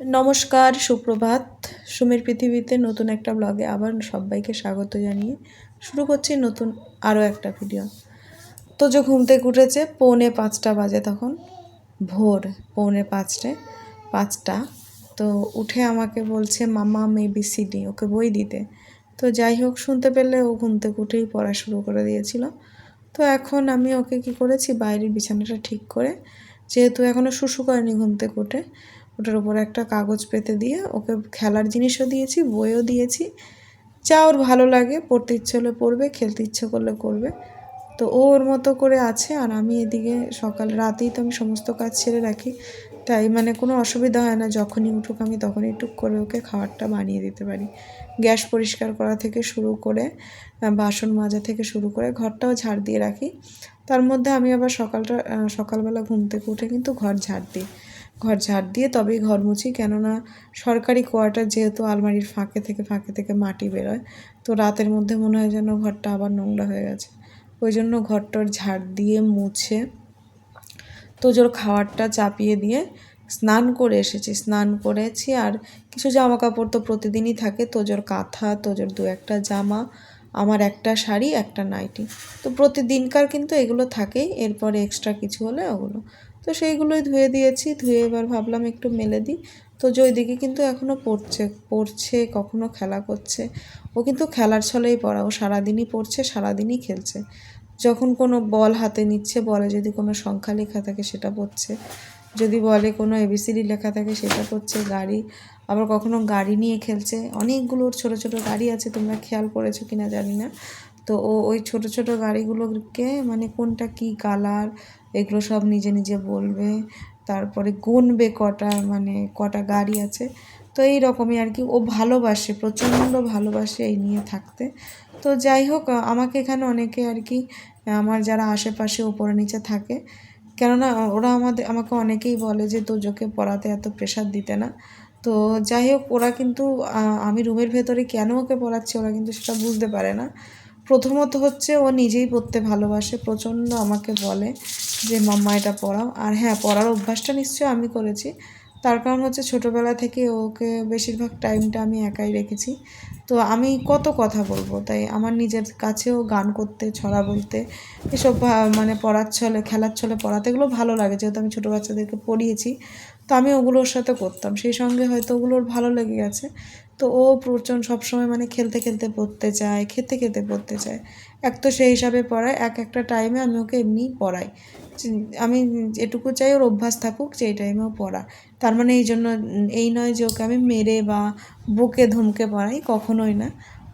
নমস্কার, সুপ্রভাত। সুমির পৃথিবীতে নতুন একটা ব্লগে আবার সবাইকে স্বাগত জানিয়ে শুরু করছি নতুন আরও একটা ভিডিও তো যে ঘুম থেকে উঠেছে পৌনে পাঁচটা বাজে তখন, ভোর পৌনে পাঁচটে, পাঁচটা। তো উঠে আমাকে বলছে, মামা সিডি ওকে বই দিতে। তো যাই হোক, শুনতে পেলে ও ঘুম থেকে উঠেই পড়া শুরু করে দিয়েছিল। তো এখন আমি ওকে কি করেছি, বাইরের বিছানাটা ঠিক করে, যেহেতু এখনও শুশু করেনি ঘুম থেকে উঠে ওটার উপরে একটা কাগজ পেতে দিয়ে ওকে খেলার জিনিসও দিয়েছি, বইও দিয়েছি। যা ওর ভালো লাগে, পড়তে ইচ্ছে হলে পড়বে, খেলতে ইচ্ছে করলে করবে। তো ও ওর মতো করে আছে আর আমি এদিকে সকাল, রাতেই তো আমি সমস্ত কাজ ছেড়ে রাখি। তাই মানে কোনো অসুবিধা হয় না, যখনই উঠুক আমি তখনই টুক করে ওকে খাবারটা বানিয়ে দিতে পারি। গ্যাস পরিষ্কার করা থেকে শুরু করে বাসন মাজা থেকে শুরু করে ঘরটাও ঝাড় দিয়ে রাখি। তার মধ্যে আমি আবার সকালটা সকালবেলা ঘুম থেকে উঠে কিন্তু ঘর ঝাড় দিই। ঘর ঝাড় দিয়ে তবেই ঘর মুছি। কেননা সরকারি কোয়ার্টার যেহেতু আলমারির ফাঁকে থেকে ফাঁকে থেকে মাটি বেরোয়, তো রাতের মধ্যে মনে হয় যেন ঘরটা আবার নোংরা হয়ে গেছে। ওই জন্য ঘরটার ঝাড় দিয়ে মুছে তোজোর খাবারটা চাপিয়ে দিয়ে স্নান করে এসেছি। স্নান করেছি আর কিছু জামা কাপড় তো প্রতিদিনই থাকে। তোজোর কাঁথা, তোজোর দু একটা জামা, আমার একটা শাড়ি, একটা নাইটি। তো প্রতিদিনকার কিন্তু এগুলো থাকেই। এরপরে এক্সট্রা কিছু হলে ওগুলো। তো সেইগুলোই ধুয়ে দিয়েছি, ধুয়ে এবার ভাবলাম একটু মেলে দিই। তো জয়দিকে কিন্তু এখনও পড়ছে পড়ছে, কখনো খেলা করছে। ও কিন্তু খেলার ছলেই পড়া, ও সারাদিনই পড়ছে, সারাদিনই খেলছে। যখন কোনো বল হাতে নিচ্ছে, বলে যদি কোনো সংখ্যা লেখা থাকে সেটা পড়ছে। যদি বলে কোনো এবিসিডি লেখা থাকে সেটা পড়ছে, গাড়ি, আবার কখনো গাড়ি নিয়ে খেলছে। অনেকগুলো ছোট ছোট গাড়ি আছে, তোমরা খেয়াল করেছ কিনা জানি না। তো ও ওই ছোট ছোট গাড়িগুলোকে মানে কোনটা কি কালার এগুলো সব নিজে নিজে বলবে। তারপরে গুনবে কটা মানে কটা গাড়ি আছে। তো এই রকমই আর কি। ও ভালোবাসে, প্রচণ্ড ভালোবাসে এই নিয়ে থাকতে। তো যাই হোক, আমাকে এখানে অনেকে আর কি, আমার যারা আশেপাশে ওপরে নিচে থাকে, কেননা ওরা আমাদের, আমাকে অনেকেই বলে যে তোজোকে পড়াতে এত প্রেশার দিতে না। তো যাই হোক, ওরা কিন্তু আমি রুমের ভেতরে কেন ওকে পড়াচ্ছি, ওরা কিন্তু সেটা বুঝতে পারে না। প্রথমত হচ্ছে ও নিজেই পড়তে ভালোবাসে, প্রচণ্ড আমাকে বলে যে, মাম্মা, এটা পড়াও। আর হ্যাঁ পড়ার অভ্যাসটা নিশ্চয়ই আমি করেছি। তার কারণ হচ্ছে ছোটোবেলা থেকে ওকে বেশিরভাগ টাইমটা আমি একাই রেখেছি। তো আমি কত কথা বলব? তাই আমার নিজের কাছেও গান করতে, ছড়া বলতে, এসব মানে পড়ার ছলে, খেলার ছলে পড়াতে এগুলো ভালো লাগে। যেহেতু আমি ছোটো বাচ্চাদেরকে পড়িয়েছি, তো আমি ওগুলোর সাথে করতাম। সেই সঙ্গে হয়তো ওগুলোর ভালো লেগে গেছে। তো ও প্রচণ্ড সবসময় মানে খেলতে খেলতে পড়তে চায় খেতে খেতে পড়তে চায় এক তো সেই হিসাবে পড়ায়, এক একটা টাইমে আমি ওকে এমনিই পড়াই। আমি এটুকু চাই ওর অভ্যাস থাকুক যে এই টাইমেও পড়া। তার মানে এই জন্য এই নয় যে ওকে আমি মেরে বা বুকে ধমকে পড়াই, কখনোই না।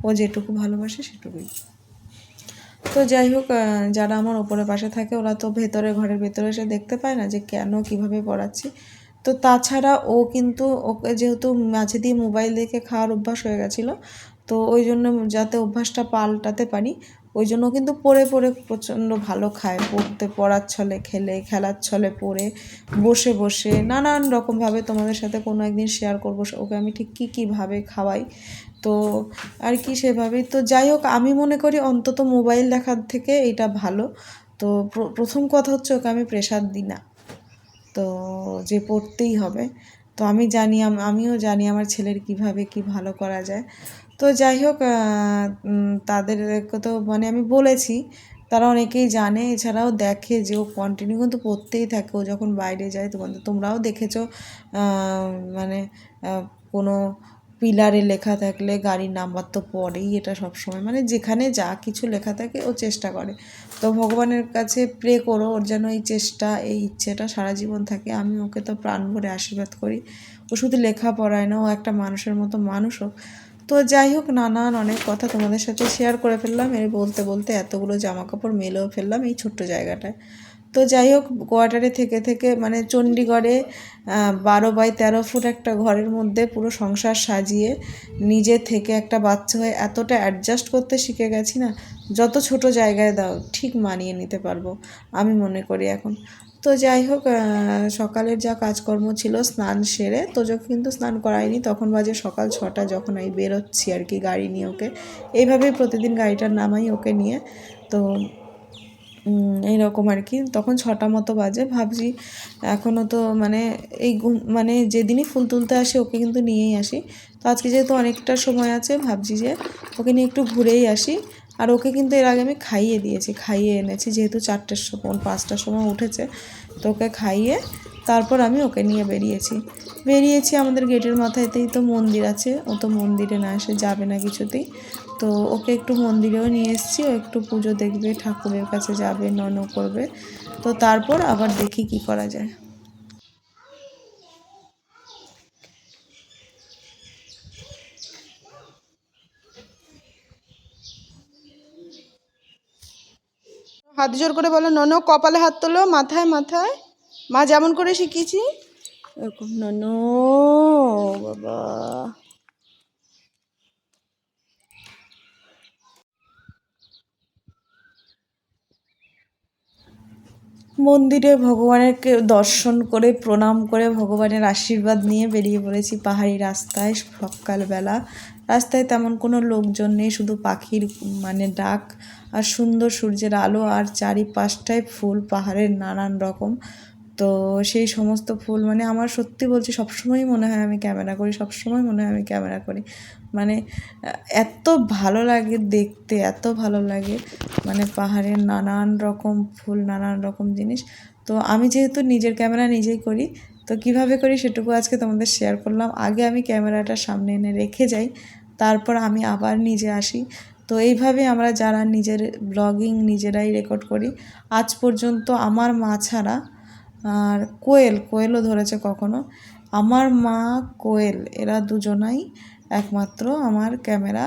ও যেটুকু ভালোবাসে সেটুকুই। তো যাই হোক যারা আমার ওপরে পাশে থাকে, ওরা তো ভেতরে, ঘরের ভেতরে এসে দেখতে পায় না যে কেন কীভাবে পড়াচ্ছি। তো তাছাড়া ও কিন্তু ওকে যেহেতু মাঝে দিয়ে মোবাইল দেখে খাওয়ার অভ্যাস হয়ে গেছিল, তো ওই জন্য যাতে অভ্যাসটা পাল্টাতে পারি, ওই জন্য কিন্তু পড়ে পড়ে প্রচণ্ড ভালো খায়। পড়তে, পড়ার ছলে খেলে, খেলার ছলে পড়ে, বসে বসে নানান রকমভাবে তোমাদের সাথে কোনো একদিন শেয়ার করব, ওকে আমি ঠিক কী কীভাবে খাওয়াই। তো আর কি সেভাবেই। তো যাই হোক, আমি মনে করি অন্তত মোবাইল দেখার থেকে এটা ভালো। তো প্রথম কথা হচ্ছে ওকে আমি প্রেশার দিই না। তো যে পড়তেই হবে। তো আমি জানি আমিও জানি আমার ছেলের কীভাবে কি ভালো করা যায়। তো যাই হোক তাদেরকে তো মানে আমি বলেছি, তারা অনেকেই জানে, এছাড়াও দেখে যে ও কন্টিনিউ কিন্তু পড়তেই থাকে। ও যখন বাইরে যায় তখন তোমরাও দেখেছ মানে কোনো পিলারে লেখা থাকলে গাড়ির নাম্বার তো পড়েই এটা সবসময়। মানে যেখানে যা কিছু লেখা থাকে ও চেষ্টা করে। তো ভগবানের কাছে প্রে করো, ওর যেন এই চেষ্টা, এই ইচ্ছেটা সারা জীবন থাকে। আমি ওকে তো প্রাণ ভরে আশীর্বাদ করি। ও শুধু লেখা পড়ায় না, ও একটা মানুষের মতো মানুষ হোক তো যাই হোক, নানান অনেক কথা তোমাদের সাথে শেয়ার করে ফেললাম। এর বলতে বলতে এতগুলো জামা কাপড় মেলেও ফেললাম এই ছোট্ট জায়গাটায়। তো যাই হোক কোয়ার্টারে থেকে থেকে মানে চণ্ডীগড়ে বারো বাই তেরো ফুট একটা ঘরের মধ্যে পুরো সংসার সাজিয়ে নিজে থেকে একটা বাচ্চা হয়ে এতটা অ্যাডজাস্ট করতে শিখে গেছি না, যত ছোট জায়গায় দাও, ঠিক মানিয়ে নিতে পারব, আমি মনে করি এখন। তো যাই হোক সকালের যা কাজকর্ম ছিল, স্নান সেরে তো যখন কিন্তু স্নান করাইনি, তখন বাজে সকাল ছটা যখন আমি বেরোচ্ছি আর কি গাড়ি নিয়ে ওকে। এইভাবেই প্রতিদিন গাড়িটার নামাই ওকে নিয়ে, তো উম, এইরকম আর কি। তখন ছটা মতো বাজে। ভাবছি এখনও তো মানে এই ঘুম- মানে যেদিনই ফুল তুলতে আসি ওকে কিন্তু নিয়েই আসি। তো আজকে যেহেতু অনেকটা সময় আছে ভাবছি যে ওকে নিয়ে একটু ঘুরেই আসি। আর ওকে কিন্তু এর আগে আমি খাইয়ে দিয়েছি খাইয়ে এনেছি। যেহেতু চারটের সময় পাঁচটার সময় উঠেছে তো ওকে খাইয়ে তারপর আমি ওকে নিয়ে বেরিয়েছি। বেরিয়েছি আমাদের গেটের মাথায়তেই তো মন্দির আছে। ও তো মন্দিরে না এসে যাবে না কিছুতেই। তো ওকে একটু মন্দিরেও নিয়ে এসেছি ও একটু পুজো দেখবে ঠাকুরের কাছে যাবে নন করবে। তো তারপর আবার দেখি কি করা যায়। হাত জোর করে বলো নন কপালে হাত তোলো মাথায় মাথায়। মা যেমন করে শিখিয়েছি। এরকম নন বাবা। মন্দিরে ভগবানের দর্শন করে, প্রণাম করে ভগবানের আশীর্বাদ নিয়ে বেরিয়ে পড়েছি পাহাড়ি রাস্তায় সকালবেলা। রাস্তায় তেমন কোনো লোকজন নেই, শুধু পাখির মানে ডাক আর সুন্দর সূর্যের আলো আর চারিপাশটায় ফুল, পাহাড়ের নানান রকম। তো সেই সমস্ত ফুল মানে আমার সত্যি বলছি সবসময়ই মনে হয় আমি ক্যামেরা করি, সবসময় মনে হয় আমি ক্যামেরা করি। মানে এত ভালো লাগে দেখতে, এত ভালো লাগে। মানে পাহাড়ের নানান রকম ফুল, নানান রকম জিনিস। তো আমি যেহেতু নিজের ক্যামেরা নিজেই করি, তো কীভাবে করি সেটুকু আজকে তোমাদের শেয়ার করলাম। আগে আমি ক্যামেরাটা সামনে এনে রেখে যাই, তারপর আমি আবার নিজে আসি। তো এইভাবে আমরা যারা নিজের ব্লগিং নিজেরাই রেকর্ড করি, আজ পর্যন্ত আমার মা ছাড়া আর কোয়েল কোয়েলও ধরেছে কখনো। আমার মা কোয়েল এরা দুজনাই একমাত্র আমার ক্যামেরা।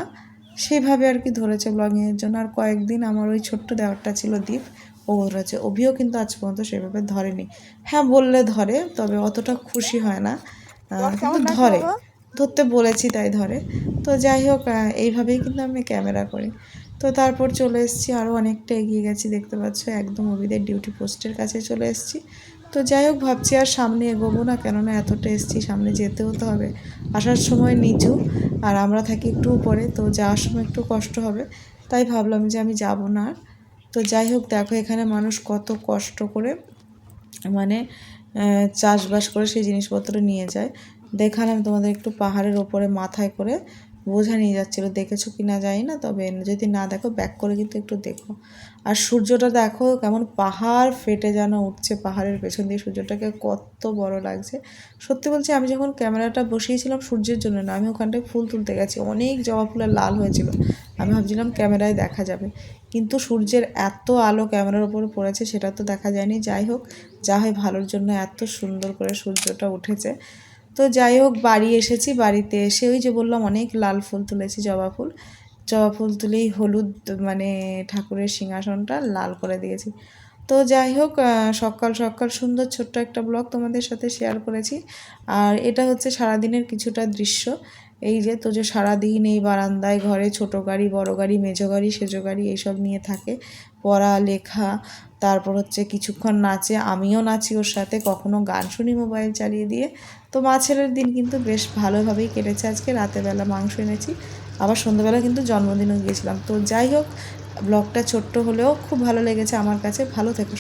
সেভাবে আর কি ধরেছে ব্লগিংয়ের জন্য। আর কয়েকদিন আমার ওই ছোট্ট দেওয়ারটা ছিল দ্বীপ ও ধরেছে। অভিও কিন্তু আজ পর্যন্ত সেভাবে ধরেনি। হ্যাঁ বললে ধরে তবে অতটা খুশি হয় না। কিন্তু ধরে। ধরতে বলেছি তাই ধরে। তো যাই হোক এইভাবেই কিন্তু আমি ক্যামেরা করি। তো তারপর চলে এসেছি আরও অনেকটা এগিয়ে গেছি দেখতে পাচ্ছ একদম অভিদের ডিউটি পোস্টের কাছে চলে এসেছি। তো যাই হোক, ভাবছি আর সামনে এগোবো না, কেননা এতটা এসেছি, সামনে যেতেও তো হবে। আসার সময় নিচু, আর আমরা থাকি একটু উপরে, তো যাওয়ার সময় একটু কষ্ট হবে। তাই ভাবলাম যে আমি যাব না আর। তো যাই হোক, দেখো এখানে মানুষ কত কষ্ট করে মানে চাষবাস করে সেই জিনিসপত্র নিয়ে যায়। দেখালাম তোমাদের একটু পাহাড়ের ওপরে মাথায় করে বোঝা নিয়ে যাচ্ছিল, দেখেছ কি না জানি না, তবে যদি না দেখো ব্যাক করে কিন্তু একটু দেখো। আর সূর্যটা দেখো কেমন পাহাড় ফেটে যেন উঠছে, পাহাড়ের পেছন দিয়ে সূর্যটাকে কত বড় লাগছে। সত্যি বলছি, আমি যখন ক্যামেরাটা বসিয়েছিলাম সূর্যের জন্য না, আমি ওখানটায় ফুল তুলতে গেছি, অনেক জবা ফুলের লাল হয়েছিল। আমি ভাবছিলাম ক্যামেরায় দেখা যাবে। কিন্তু সূর্যের এত আলো ক্যামেরার উপরে পড়েছে, সেটা তো দেখা যায়নি। যাই হোক, যা হয় ভালোর জন্য এত সুন্দর করে সূর্যটা উঠেছে। তো যাই হোক, বাড়ি এসেছি, বাড়িতে এসে ওই যে বললাম, অনেক লাল ফুল তুলেছি, জবা ফুল। জবা ফুল তুলেই হলুদ মানে ঠাকুরের সিংহাসনটা লাল করে দিয়েছি। তো যাই হোক সকাল সকাল সুন্দর ছোট্ট একটা ব্লগ তোমাদের সাথে শেয়ার করেছি। আর এটা হচ্ছে সারাদিনের কিছুটা দৃশ্য। এই যে, তো যে সারাদিন এই বারান্দায় ঘরে ছোট গাড়ি, বড় গাড়ি, মেজো গাড়ি, সেজো গাড়ি, এইসব নিয়ে থাকে। পড়া, লেখা তারপর হচ্ছে কিছুক্ষণ নাচে, আমিও নাচি ওর সাথে, কখনো গান শুনি মোবাইল চালিয়ে দিয়ে। তো মা ছেলের দিন কিন্তু বেশ ভালোভাবেই কেটেছে আজকে রাতেরবেলা মাংস এনেছি। আবার সন্ধ্যেবেলা কিন্তু জন্মদিনও গিয়েছিলাম। তো যাই হোক, ব্লগটা ছোট্ট হলেও খুব ভালো লেগেছে আমার কাছে। ভালো থেকো।